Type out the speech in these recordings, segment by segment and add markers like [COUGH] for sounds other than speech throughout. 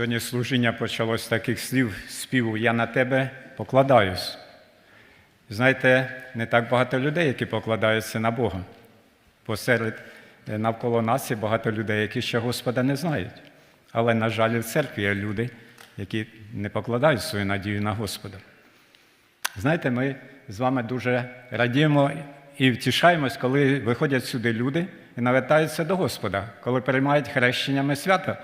Сьогодні служіння почалось з таких слів співу Я на тебе покладаюсь. Знаєте, не так багато людей, які покладаються на Бога. Посеред е, навколо нас є багато людей, які ще Господа не знають. Але, на жаль, в церкві є люди, які не покладають свою надію на Господа. Знаєте, ми з вами дуже радіємо і втішаємось, коли виходять сюди люди і навертаються до Господа, коли приймають хрещення ми свято.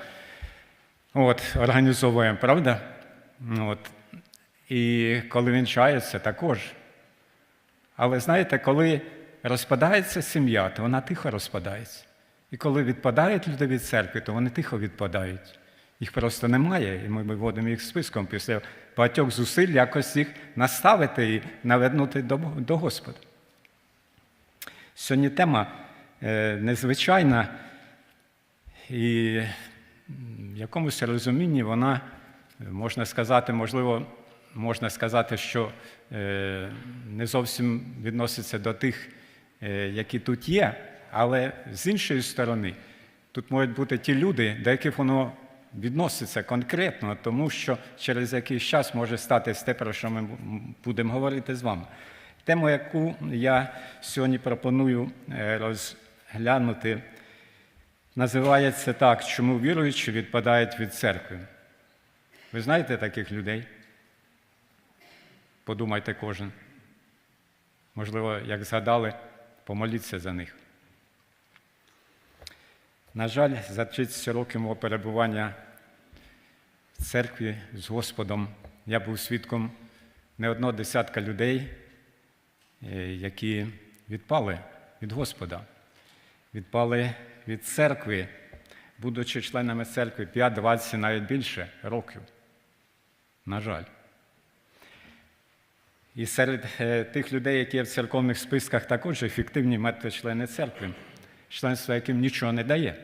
От, організовуємо, правда? От. І коли вінчається, також. Але знаєте, коли розпадається сім'я, то вона тихо розпадається. І коли відпадають люди від церкви, то вони тихо відпадають. Їх просто немає, і ми виводимо їх списком після багатьох зусиль якось їх наставити і навернути до, до Господа. Сьогодні тема е, незвичайна, і в якомусь розумінні вона, можна сказати, можливо, можна сказати, що е, не зовсім відноситься до тих, е, які тут є, але з іншої сторони, тут можуть бути ті люди, до яких воно відноситься конкретно, тому що через якийсь час може статись те, про що ми будемо говорити з вами. Тему, яку я сьогодні пропоную е, розглянути, називається так, чому віруючі відпадають від церкви. Ви знаєте таких людей? Подумайте кожен. Можливо, як згадали, помоліться за них. На жаль, за 30 років мого перебування в церкві з Господом я був свідком не одного десятка людей, е, які відпали від Господа, відпали від церкви, будучи членами церкви 5-20, навіть більше років. На жаль. І серед е, тих людей, які є в церковних списках, також ефективні мертві члени церкви, членство яким нічого не дає.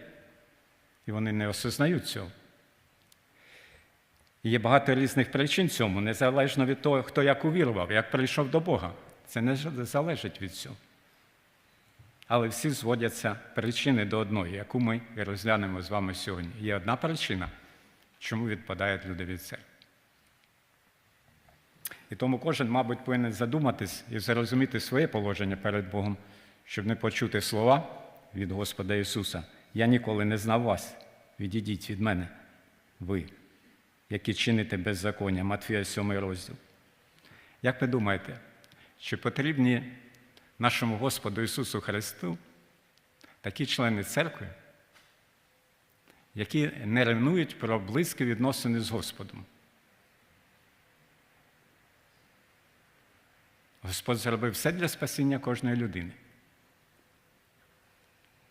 І вони не осознають цього. І Є багато різних причин цьому, незалежно від того, хто як увірував, як прийшов до Бога. Це не залежить від цього. Але всі зводяться причини до одної, яку ми розглянемо з вами сьогодні. Є одна причина, чому відпадають люди від церкви. І тому кожен, мабуть, повинен задуматись і зрозуміти своє положення перед Богом, щоб не почути слова від Господа Ісуса. Я ніколи не знав вас. Відійдіть від мене, ви, які чините беззаконня, Матфія 7 розділ. Як ви думаєте, чи потрібні нашому Господу Ісусу Христу такі члени церкви, які не ревнують про близькі відносини з Господом? Господь зробив все для спасіння кожної людини.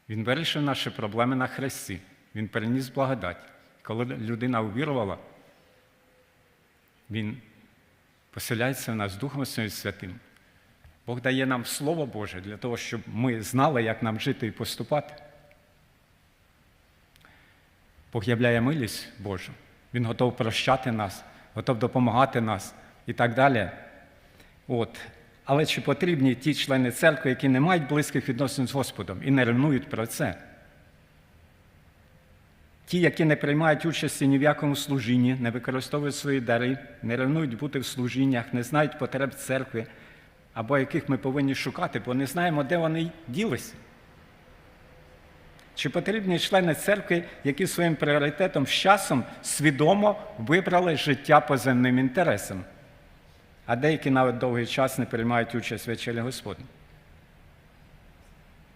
Він вирішив наші проблеми на хресті. Він переніс благодать. Коли людина увірувала, він поселяється в нас Духом Святим. Бог дає нам Слово Боже для того, щоб ми знали, як нам жити і поступати. Бог являє милість Божу. Він готов прощати нас, готов допомагати нас і так далі. От. Але чи потрібні ті члени церкви, які не мають близьких відносин з Господом і не ревнують про це? Ті, які не приймають участі ні в якому служінні, не використовують свої дари, не ревнують бути в служіннях, не знають потреб церкви, або яких ми повинні шукати, бо не знаємо, де вони ділися. Чи потрібні члени церкви, які своїм пріоритетом з часом свідомо вибрали життя по земним інтересам? а деякі навіть довгий час не приймають участь в вечері Господні.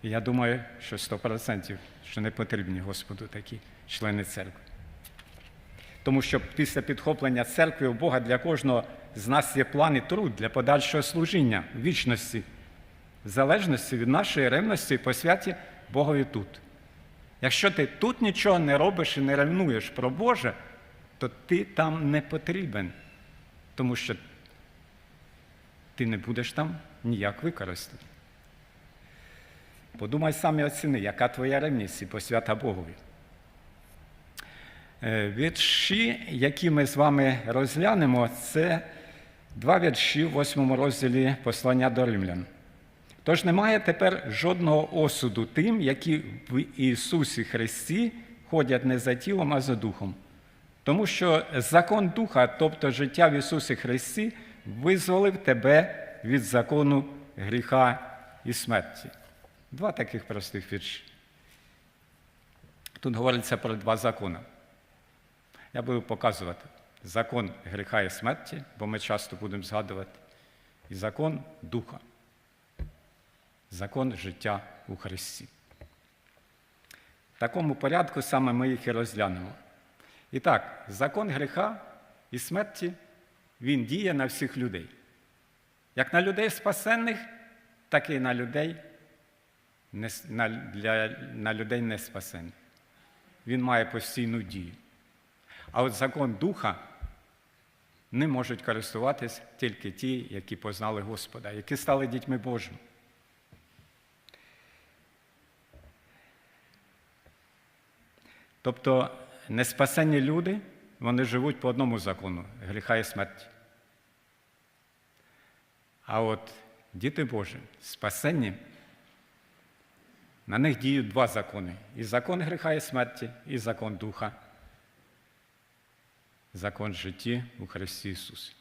Я думаю, що 100% що не потрібні Господу такі члени церкви. Тому що після підхоплення церкви у Бога для кожного з нас є план і труд для подальшого служіння вічності, в залежності від нашої ревності і посвяті Богові тут. Якщо ти тут нічого не робиш і не ревнуєш про Боже, то ти там не потрібен, тому що ти не будеш там ніяк використаний. Подумай сам оціни, яка твоя ревність і посвята Богові. Е, вірші, які ми з вами розглянемо, це два вірші в восьмому розділі послання до римлян. Тож немає тепер жодного осуду тим, які в Ісусі Христі ходять не за тілом, а за духом. Тому що закон Духа, тобто життя в Ісусі Христі, визволив тебе від закону гріха і смерті. Два таких простих вірші. Тут говориться про два закони. Я буду показувати закон гріха і смерті, бо ми часто будемо згадувати, і закон Духа, закон життя у Христі. В такому порядку саме ми їх і розглянемо. І так, закон гріха і смерті, він діє на всіх людей. Як на людей спасенних, так і на людей, не, на, для, на людей неспасенних. Він має постійну дію. А от закон Духа не можуть користуватись тільки ті, які познали Господа, які стали дітьми Божими. Тобто неспасені люди, вони живуть по одному закону гріха і смерті. А от діти Божі, спасенні, на них діють два закони: і закон гріха і смерті, і закон Духа, закон житті у Христі Ісусі.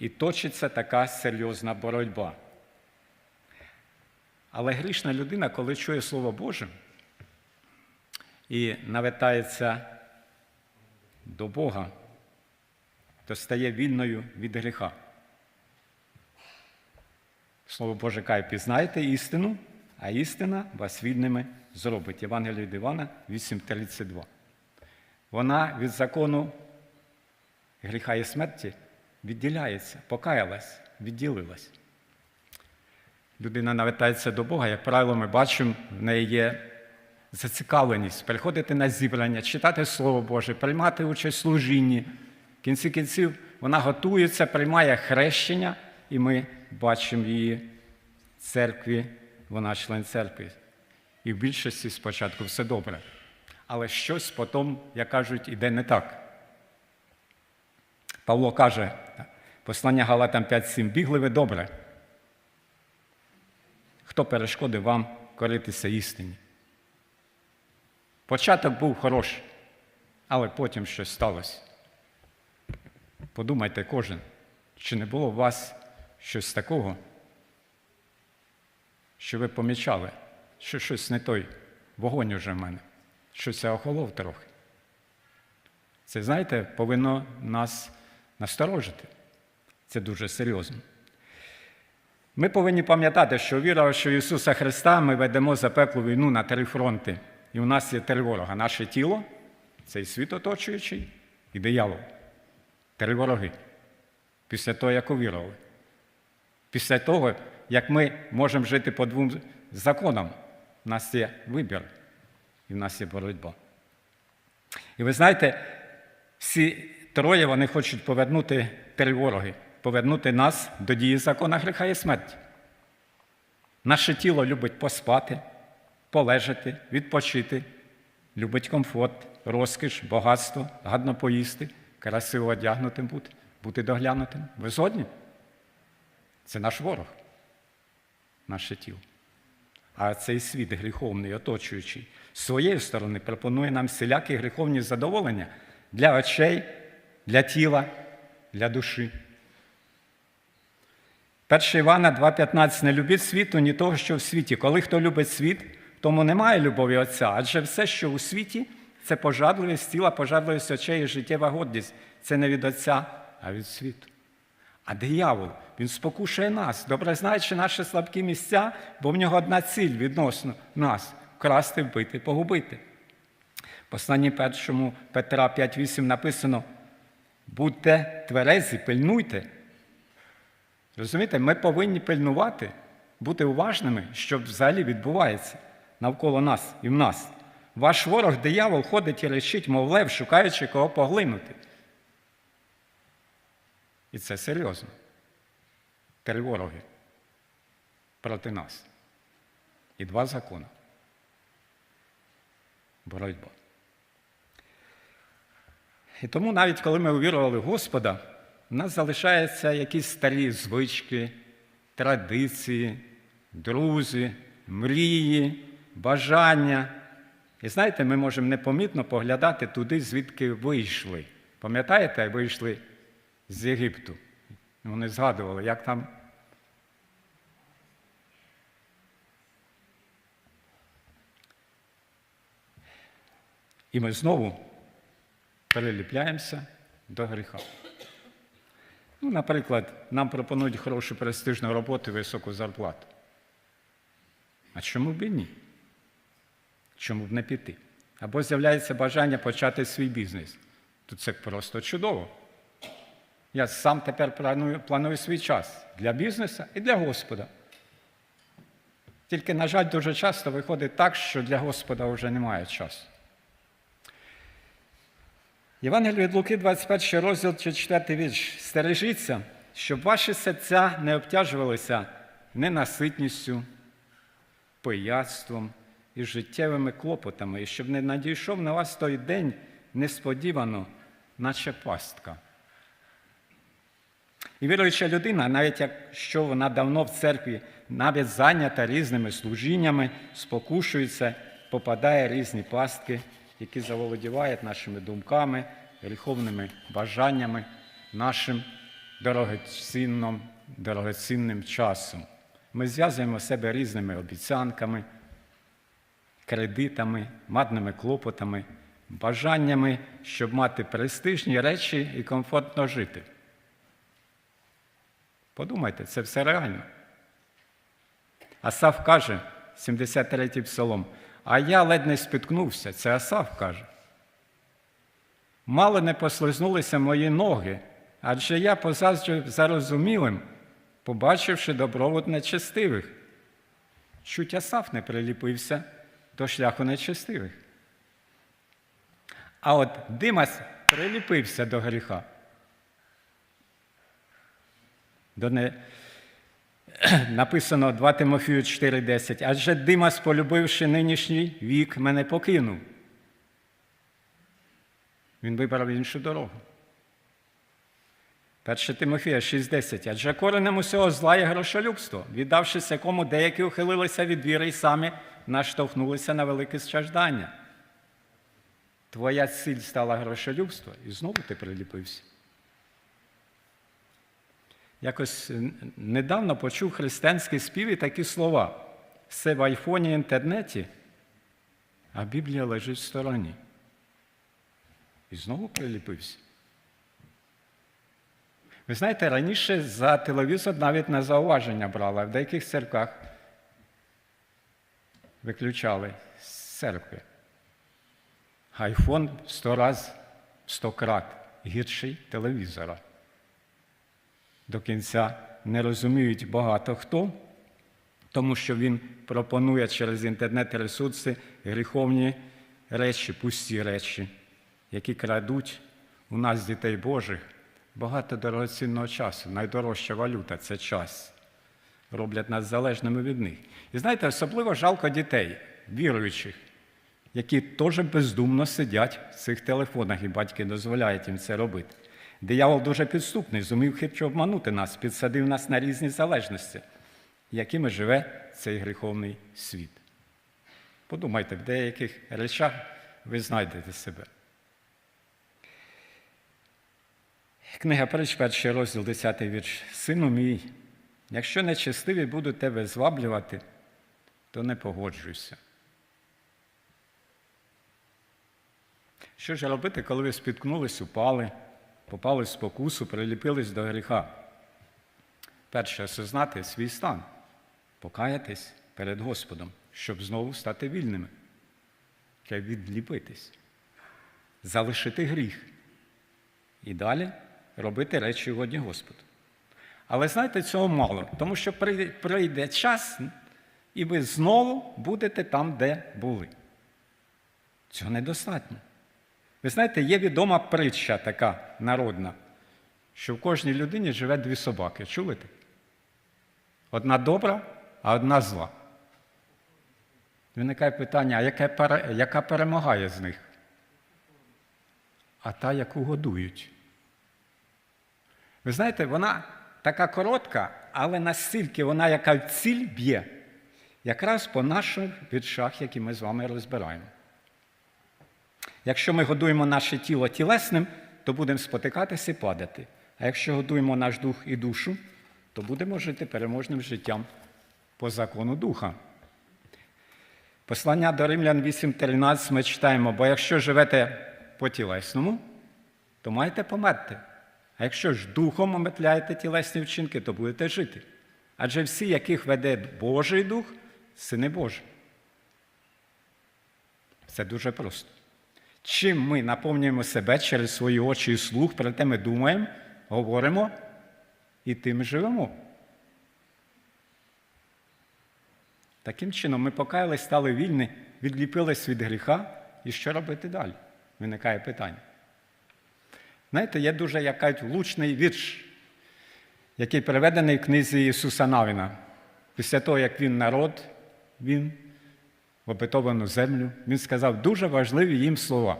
І точиться така серйозна боротьба. Але грішна людина, коли чує Слово Боже і навертається до Бога, то стає вільною від гріха. Слово Боже каже, пізнайте істину, а істина вас вільними зробить. Євангеліє від Івана 8.32. Вона від закону гріха і смерті відділяється, покаялась, відділилась. Людина навертається до Бога, як правило, ми бачимо, в неї є зацікавленість приходити на зібрання, читати Слово Боже, приймати участь в служінні. В кінці кінців вона готується, приймає хрещення, і ми бачимо її в церкві, вона член церкви. І в більшості спочатку все добре. Але щось потім, як кажуть, іде не так. Павло каже, послання Галатам 5.7, бігли ви добре. Хто перешкодив вам коритися істині? Початок був хороший, але потім щось сталося. Подумайте кожен, чи не було у вас щось такого, що ви помічали, що щось не той вогонь уже в мене, щось я охолов трохи. Це, знаєте, повинно нас насторожити. Це дуже серйозно. Ми повинні пам'ятати, що віра, що Ісуса Христа ми ведемо запеклу війну на три фронти. І у нас є три ворога: наше тіло, цей світ оточуючий і диявол. Три вороги. Після того, як увірували. Після того, як ми можемо жити по двом законам, у нас є вибір і в нас є боротьба. І ви знаєте, всі троє вони хочуть повернути три вороги, повернути нас до дії закона гріха і смерті. Наше тіло любить поспати, полежати, відпочити, любить комфорт, розкіш, багатство, гадно поїсти, красиво одягнутим бути, бути доглянутим. Ви згодні? Це наш ворог, наше тіло. А цей світ гріховний, оточуючий, з своєї сторони пропонує нам всілякі гріховні задоволення для очей, для тіла, для душі. 1 Івана 2,15 не любіть світу, ні того, що в світі. Коли хто любить світ, тому немає любові Отця, адже все, що у світі, це пожадливість тіла, пожадливість очей і життєва гордість. Це не від Отця, а від світу. А диявол, він спокушує нас, добре знаючи наші слабкі місця, бо в нього одна ціль відносно нас вкрасти, вбити, погубити. Посланні першому Петра 5,8 написано: будьте тверезі, пильнуйте. Розумієте, ми повинні пильнувати, бути уважними, що взагалі відбувається навколо нас і в нас. Ваш ворог, диявол, ходить і речить, мов лев, шукаючи кого поглинути. І це серйозно. Три вороги проти нас. І два закони. Боротьба. І тому навіть коли ми увірували в Господа, у нас залишаються якісь старі звички, традиції, друзі, мрії, бажання, І знаєте, ми можемо непомітно поглядати туди, звідки вийшли. Пам'ятаєте, вийшли з Єгипту? Вони згадували, як там. І ми знову переліпляємося до гріха. Ну, наприклад, нам пропонують хорошу престижну роботу і високу зарплату. А чому б і ні? Чому б не піти? Або з'являється бажання почати свій бізнес. То це просто чудово. Я сам тепер планую, планую свій час для бізнесу і для Господа. Тільки, на жаль, дуже часто виходить так, що для Господа вже немає часу. Євангеліє від Луки, 21 розділ, 4 вірш. Стережіться, щоб ваші серця не обтяжувалися ненаситністю, пияцтвом і життєвими клопотами, і щоб не надійшов на вас той день несподівано, наче пастка. І віруюча людина, навіть якщо вона давно в церкві, навіть зайнята різними служіннями, спокушується, попадає в різні пастки, які заволодівають нашими думками, гріховними бажаннями, нашим дорогоцінним, дорогоцінним часом. Ми зв'язуємо себе різними обіцянками, кредитами, мадними клопотами, бажаннями, щоб мати престижні речі і комфортно жити. Подумайте, це все реально. Асав каже, 73-й псалом, а я ледь не спіткнувся, це Асав каже. Мало не послизнулися мої ноги, адже я позаздрю зарозумілим, побачивши добровод нечестивих. Чуть Асав не приліпився до шляху нечестивих. А от Димас приліпився до гріха. До не... [CLEARS THROAT] Написано 2 Тимофію 4,10. Адже Димас, полюбивши нинішній вік, мене покинув. Він вибрав іншу дорогу. 1 Тимофія 6,10. Адже коренем усього зла є грошолюбство, віддавшись якому деякі ухилилися від віри і самі наштовхнулися на велике страждання. Твоя ціль стала грошолюбство, і знову ти приліпився. Якось недавно почув християнські співи такі слова. Все в айфоні інтернеті, а Біблія лежить в стороні. І знову приліпився. Ви знаєте, раніше за телевізор навіть на зауваження брали, а в деяких церквах виключали з церкви. Айфон сто раз, сто крат гірший телевізора до кінця не розуміють багато хто, тому що він пропонує через інтернет-ресурси гріховні речі, пусті речі, які крадуть у нас, дітей Божих, багато дорогоцінного часу. Найдорожча валюта це час. Роблять нас залежними від них. І знаєте, особливо жалко дітей, віруючих, які теж бездумно сидять в цих телефонах, і батьки дозволяють їм це робити. Диявол дуже підступний, зумів хитро обманути нас, підсадив нас на різні залежності, якими живе цей гріховний світ. Подумайте, в деяких речах ви знайдете себе. Книга Притч, перший розділ, 10 вірш. Сину мій, якщо нечестиві будуть тебе зваблювати, то не погоджуйся. Що ж робити, коли ви спіткнулись, упали? Попали в спокусу, приліпились до гріха. Перше, осознати свій стан, покаятись перед Господом, щоб знову стати вільними, треба відліпитись, залишити гріх і далі робити речі годні Господу. Але знаєте, цього мало, тому що прийде час, і ви знову будете там, де були. Цього недостатньо. Ви знаєте, є відома притча така народна, що в кожній людині живе дві собаки. Чуєте? Одна добра, а одна зла. Виникає питання, а яка, яка перемагає з них? А та, яку годують. Ви знаєте, вона така коротка, але настільки вона, яка в ціль б'є, якраз по наших віршах, які ми з вами розбираємо. Якщо ми годуємо наше тіло тілесним, то будемо спотикатися і падати. А якщо годуємо наш дух і душу, то будемо жити переможним життям по закону духа. Послання до Римлян 8.13 ми читаємо, бо якщо живете по тілесному, то маєте померти. А якщо ж духом омитляєте тілесні вчинки, то будете жити. Адже всі, яких веде Божий Дух, сини Божі. Це дуже просто. Чим ми наповнюємо себе через свої очі і слух, про те ми думаємо, говоримо і тим живемо. Таким чином, ми покаялись, стали вільні, відліпились від гріха, і що робити далі? Виникає питання. Знаєте, є дуже якась влучний вірш, який переведений в книзі Ісуса Навіна. Після того, як він народ, він в обетовану землю, він сказав дуже важливі їм слова,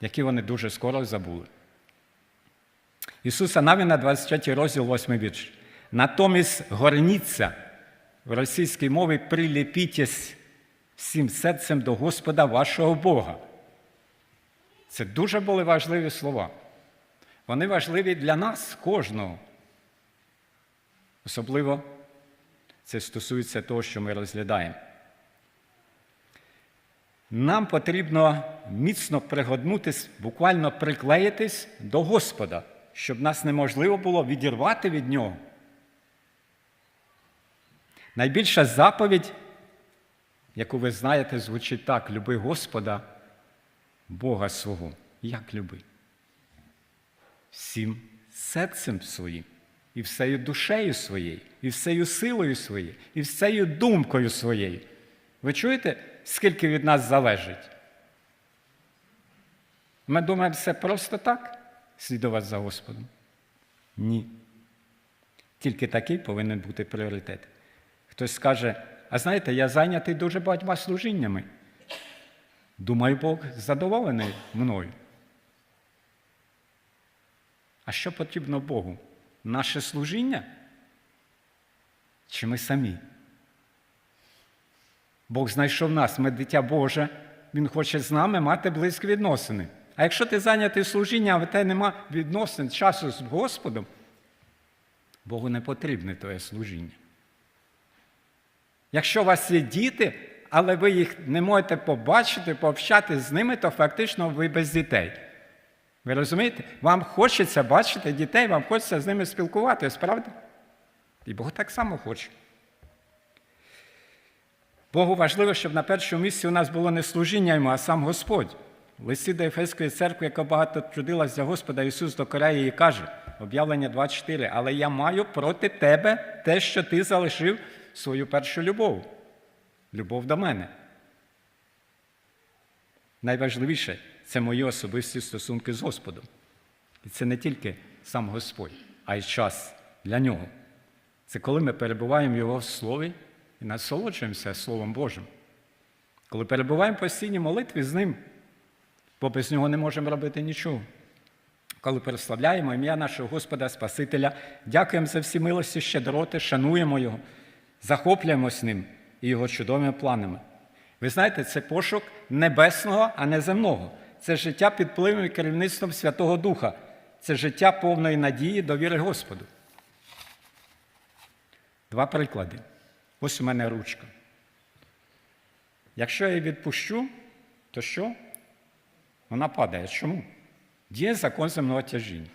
які вони дуже скоро забули. Ісуса Навіна, 23 розділ, 8 вірш. Натомість горніться в російській мові приліпітесь всім серцем до Господа вашого Бога. Це дуже були важливі слова. Вони важливі для нас, кожного. Особливо це стосується того, що ми розглядаємо. Нам потрібно міцно пригоднутись, буквально приклеїтись до Господа, щоб нас неможливо було відірвати від Нього. Найбільша заповідь, яку ви знаєте, звучить так: люби Господа, Бога свого. Як люби? Всім серцем своїм, і всею душею своєю, і всею силою своєю, і всею думкою своєю. Ви чуєте, скільки від нас залежить? Ми думаємо, все просто так слідувати за Господом? Ні. Тільки такий повинен бути пріоритет. Хтось скаже, а знаєте, я зайнятий дуже багатьма служіннями. Думаю, Бог задоволений мною. А що потрібно Богу? Наше служіння? Чи ми самі? Бог знайшов нас, ми дитя Боже, Він хоче з нами мати близькі відносини. А якщо ти зайнятий служінням, а в тебе нема відносин часу з Господом, Богу не потрібне твоє служіння. Якщо у вас є діти, але ви їх не можете побачити, пообщати з ними, то фактично ви без дітей. Ви розумієте? Вам хочеться бачити дітей, вам хочеться з ними спілкуватися, правда? І Бог так само хоче. Богу важливо, щоб на першому місці у нас було не служіння йому, а сам Господь. В листі до Ефеської церкви, яка багато трудилась за Господа, Ісус докоряє і каже, об'явлення 24, але я маю проти тебе те, що ти залишив свою першу любов. Любов до мене. Найважливіше це мої особисті стосунки з Господом. І це не тільки сам Господь, а й час для нього. Це коли ми перебуваємо в Його Слові і насолоджуємося Словом Божим. Коли перебуваємо в постійній молитві з Ним, бо без нього не можемо робити нічого. Коли прославляємо ім'я нашого Господа Спасителя, дякуємо за всі милості, щедроти, шануємо Його, захоплюємось ним і Його чудовими планами. Ви знаєте, це пошук небесного, а не земного. Це життя під впливом і керівництвом Святого Духа. Це життя повної надії, довіри Господу. Два приклади. Ось у мене ручка. Якщо я її відпущу, то що? Вона падає. Чому? Діє закон земного тяжіння.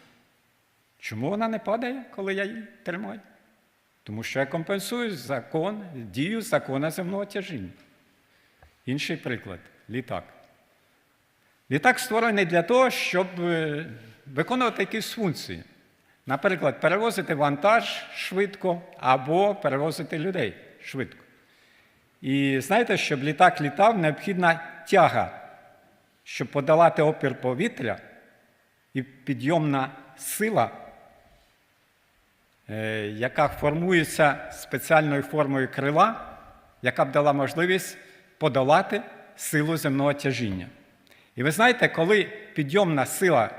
Чому вона не падає, коли я її тримаю? Тому що я компенсую закон, дію закона земного тяжіння. Інший приклад літак. Літак створений для того, щоб е, виконувати якісь функції. Наприклад, перевозити вантаж швидко або перевозити людей швидко. І знаєте, щоб літак літав, необхідна тяга, щоб подолати опір повітря і підйомна сила, е, яка формується спеціальною формою крила, яка б дала можливість подолати силу земного тяжіння. І ви знаєте, коли підйомна сила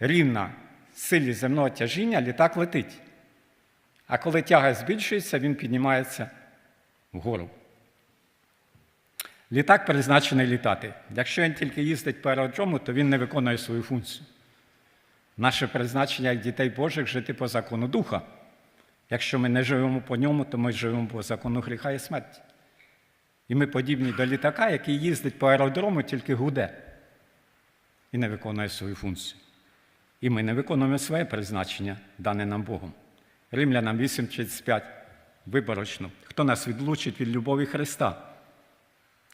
рівна силі земного тяжіння, літак летить. А коли тяга збільшується, він піднімається вгору. Літак призначений літати. Якщо він тільки їздить по аеродрому, то він не виконує свою функцію. Наше призначення як дітей Божих жити по закону Духа. Якщо ми не живемо по ньому, то ми живемо по закону гріха і смерті. І ми подібні до літака, який їздить по аеродрому, тільки гуде і не виконує свою функцію. І ми не виконуємо своє призначення, дане нам Богом. Римлянам 8.35 виборочно. Хто нас відлучить від любові Христа?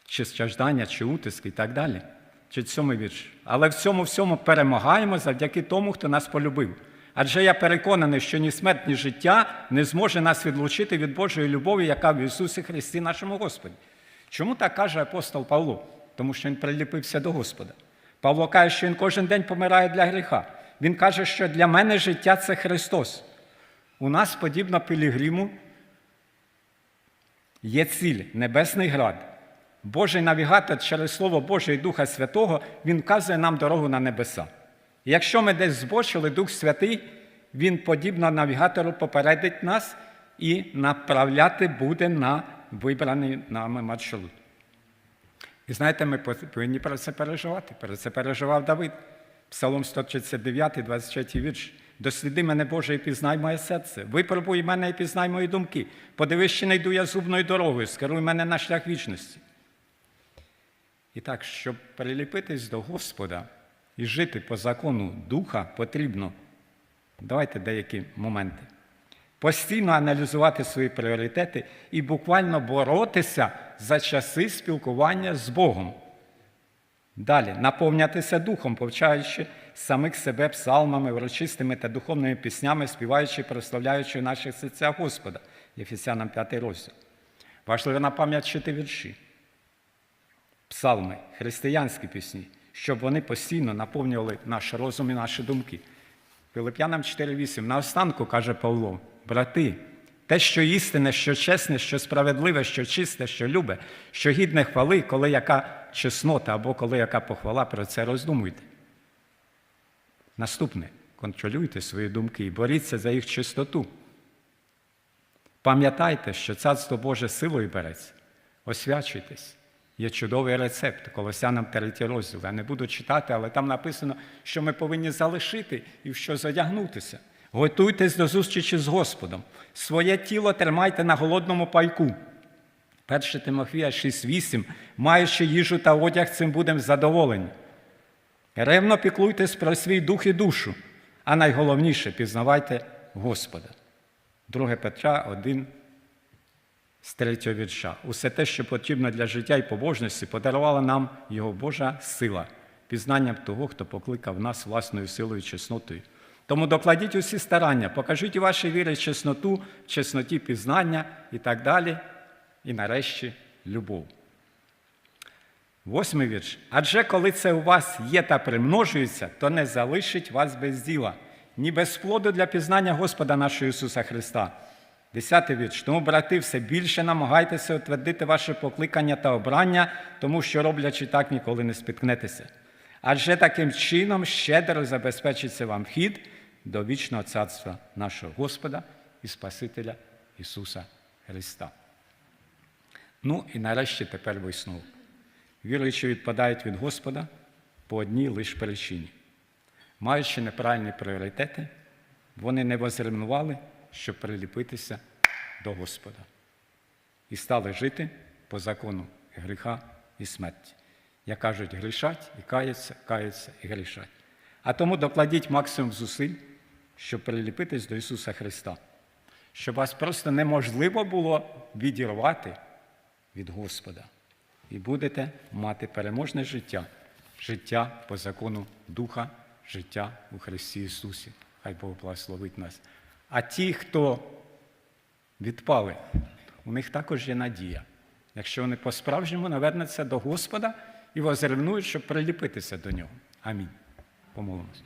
Чи страждання, чи утиски і так далі. Чи сьомий вірш. Але в цьому всьому перемагаємо завдяки тому, хто нас полюбив. Адже я переконаний, що ні смерть, ні життя не зможе нас відлучити від Божої любові, яка в Ісусі Христі, нашому Господі. Чому так каже апостол Павло? Тому що він приліпився до Господа. Павло каже, що він кожен день помирає для гріха. Він каже, що для мене життя це Христос. У нас, подібно Пілігриму, є ціль Небесний град. Божий навігатор через Слово Боже і Духа Святого Він вказує нам дорогу на небеса. Якщо ми десь збочили Дух Святий, Він, подібно навігатору, попередить нас і направляти буде на вибраний нами маршрут. І знаєте, ми повинні про це переживати. Про це переживав Давид. Псалом 139, 23 вірш. Досліди мене, Боже, і пізнай моє серце. Випробуй мене і пізнай мої думки. Подивись, чи не йду я зубною дорогою, скеруй мене на шлях вічності. І так, щоб приліпитись до Господа і жити по закону Духа, потрібно, давайте деякі моменти. Постійно аналізувати свої пріоритети і буквально боротися за часи спілкування з Богом. Далі наповнятися духом, повчаючи самих себе псалмами, урочистими та духовними піснями, співаючи, прославляючи наші серця Господа. Єфесянам 5 розділ. Важливо напам'ятати вірші. Псалми, християнські пісні, щоб вони постійно наповнювали наш розум і наші думки. Филип'янам 4.8. Наостанку каже Павло, брати, те, що істинне, що чесне, що справедливе, що чисте, що любе, що гідне хвали, коли яка чеснота або коли яка похвала, про це роздумуйте. Наступне контролюйте свої думки і боріться за їх чистоту. Пам'ятайте, що царство Боже силою береться, освячуйтесь. Є чудовий рецепт, Колосянам 3 розділ. Я не буду читати, але там написано, що ми повинні залишити і в що задягнутися. Готуйтесь до зустрічі з Господом. Своє тіло тримайте на голодному пайку. 1 Тимофія 6,8. Маючи їжу та одяг, цим будемо задоволені. Ревно піклуйтесь про свій дух і душу, а найголовніше пізнавайте Господа. 2 Петра 1, з третього вірша. Усе те, що потрібно для життя і побожності, подарувала нам Його Божа сила, пізнанням того, хто покликав нас власною силою і чеснотою. Тому докладіть усі старання, покажіть у вашій вірі чесноту, чесноті пізнання і так далі. І нарешті любов. Восьмий вірш. Адже коли це у вас є та примножується, то не залишить вас без діла, ні без плоду для пізнання Господа нашого Ісуса Христа. Десятий вірш. Тому, брати, все більше намагайтеся утвердити ваше покликання та обрання, тому що, роблячи так, ніколи не спіткнетеся. Адже таким чином щедро забезпечиться вам вхід до вічного царства нашого Господа і Спасителя Ісуса Христа. Ну і нарешті тепер висновок. Віруючі відпадають від Господа по одній лише причині. Маючи неправильні пріоритети, вони не возревнували, щоб приліпитися до Господа. І стали жити по закону гріха і смерті. Як кажуть, грішать і каються, каються і грішать. А тому докладіть максимум зусиль, щоб приліпитись до Ісуса Христа, щоб вас просто неможливо було відірвати від Господа. І будете мати переможне життя, життя по закону Духа, життя у Христі Ісусі. Хай Бог благословить нас. А ті, хто відпали, у них також є надія. Якщо вони по-справжньому навернуться до Господа і возревнують, щоб приліпитися до нього. Амінь. Помолимось.